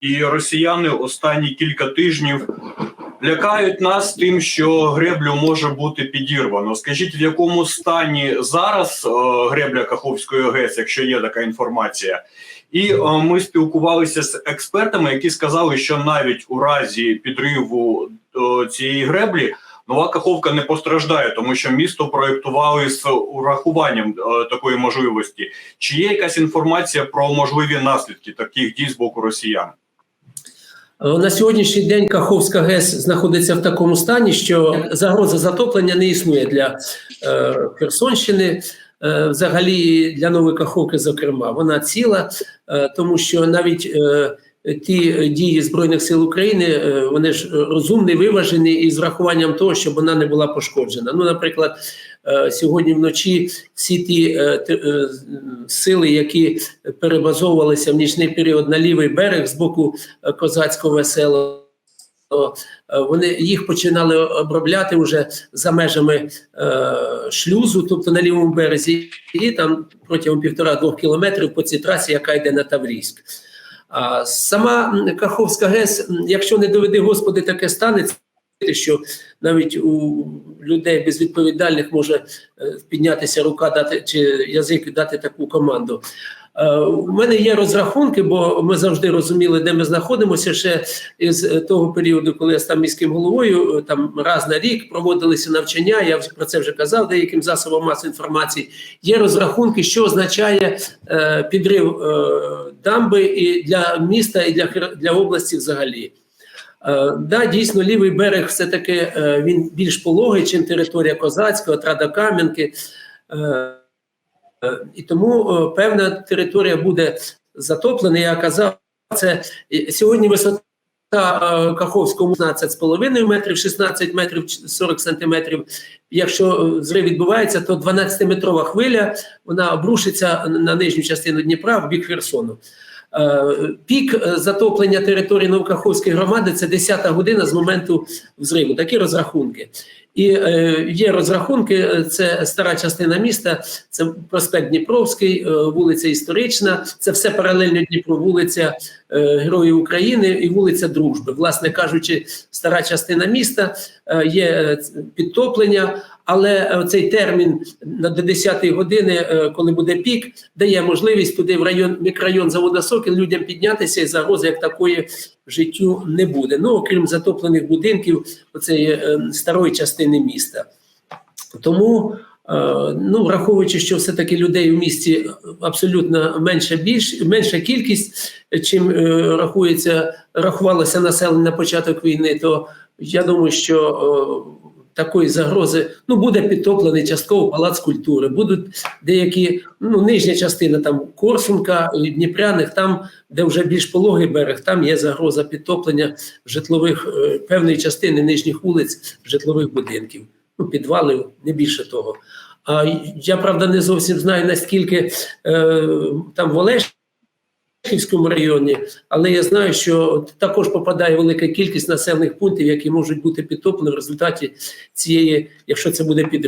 і росіяни останні кілька тижнів лякають нас тим, що греблю може бути підірвано. Скажіть, в якому стані зараз е, гребля Каховської ГЕС, якщо є така інформація? І е, ми спілкувалися з експертами, які сказали, що навіть у разі підриву е, цієї греблі нова Каховка не постраждає, тому що місто проєктували з урахуванням е, такої можливості. Чи є якась інформація про можливі наслідки таких дій з боку росіян? Е, На сьогоднішній день Каховська ГЕС знаходиться в такому стані, що загроза затоплення не існує для е, Херсонщини, е, взагалі для Нової Каховки, зокрема. Вона ціла, е, тому що навіть е, ті дії Збройних сил України е, вони ж розумні, виважені і з врахуванням того, щоб вона не була пошкоджена. Ну, наприклад, сьогодні вночі всі ті е, е, сили, які перебазовувалися в нічний період на лівий берег з боку е, козацького е, Вони їх починали обробляти вже за межами е, шлюзу, тобто на лівому березі, і там протягом півтора-двох кілометрів по цій трасі, яка йде на Таврійськ. А сама Каховська ГЕС, якщо не доведи Господи, таке станеться, що навіть у людей безвідповідальних може е, піднятися рука дати чи язик дати таку команду. Е, У мене є розрахунки, бо ми завжди розуміли, де ми знаходимося. Ще із е, того періоду, коли я став міським головою, там раз на рік проводилися навчання. Я про це вже казав деяким засобам масової інформації. Є розрахунки, що означає підрив дамби і для міста, і для, для області взагалі. Е, да, дійсно, лівий берег все-таки е, він більш пологий, ніж територія Козацького, Традокам'янки. Е, е, і тому певна територія буде затоплена. Я казав, це сьогодні висота Каховського 16,5 метрів, 16 метрів 40 сантиметрів. Якщо зрив відбувається, то 12-метрова хвиля вона обрушиться на нижню частину Дніпра в бік Херсону. Е, Пік е, затоплення території Новокаховської громади це 10 година з моменту взриву. Такі розрахунки. І е, є розрахунки, е, це стара частина міста, це проспект Дніпровський, е, вулиця Історична, це все паралельно Дніпру, вулиця е, Героїв України і вулиця Дружби. Власне кажучи, стара частина міста е, є е, підтоплення, але е, цей термін на до 10 години, коли буде пік, дає можливість туди в район мікрорайон завода Сокіл людям піднятися і загрози як такої життю не буде. Ну окрім затоплених будинків, оцеї е, старої частини міста. Тому, е, ну враховуючи, що все-таки людей в місті абсолютно менша більш менша кількість, чим е, рахується, рахувалося населення на початок війни, то я думаю, що е, такої загрози ну буде підтоплений частково палац культури. Будуть деякі ну нижня частина там Корсунка, Дніпряних, там, де вже більш пологий берег, там є загроза підтоплення житлових е, певної частини нижніх вулиць житлових будинків ну, підвалів, не більше того. А я правда не зовсім знаю наскільки е, там в Олешківському районі, але я знаю, що також попадає велика кількість населених пунктів, які можуть бути підтоплені в результаті цієї, якщо це буде підрив.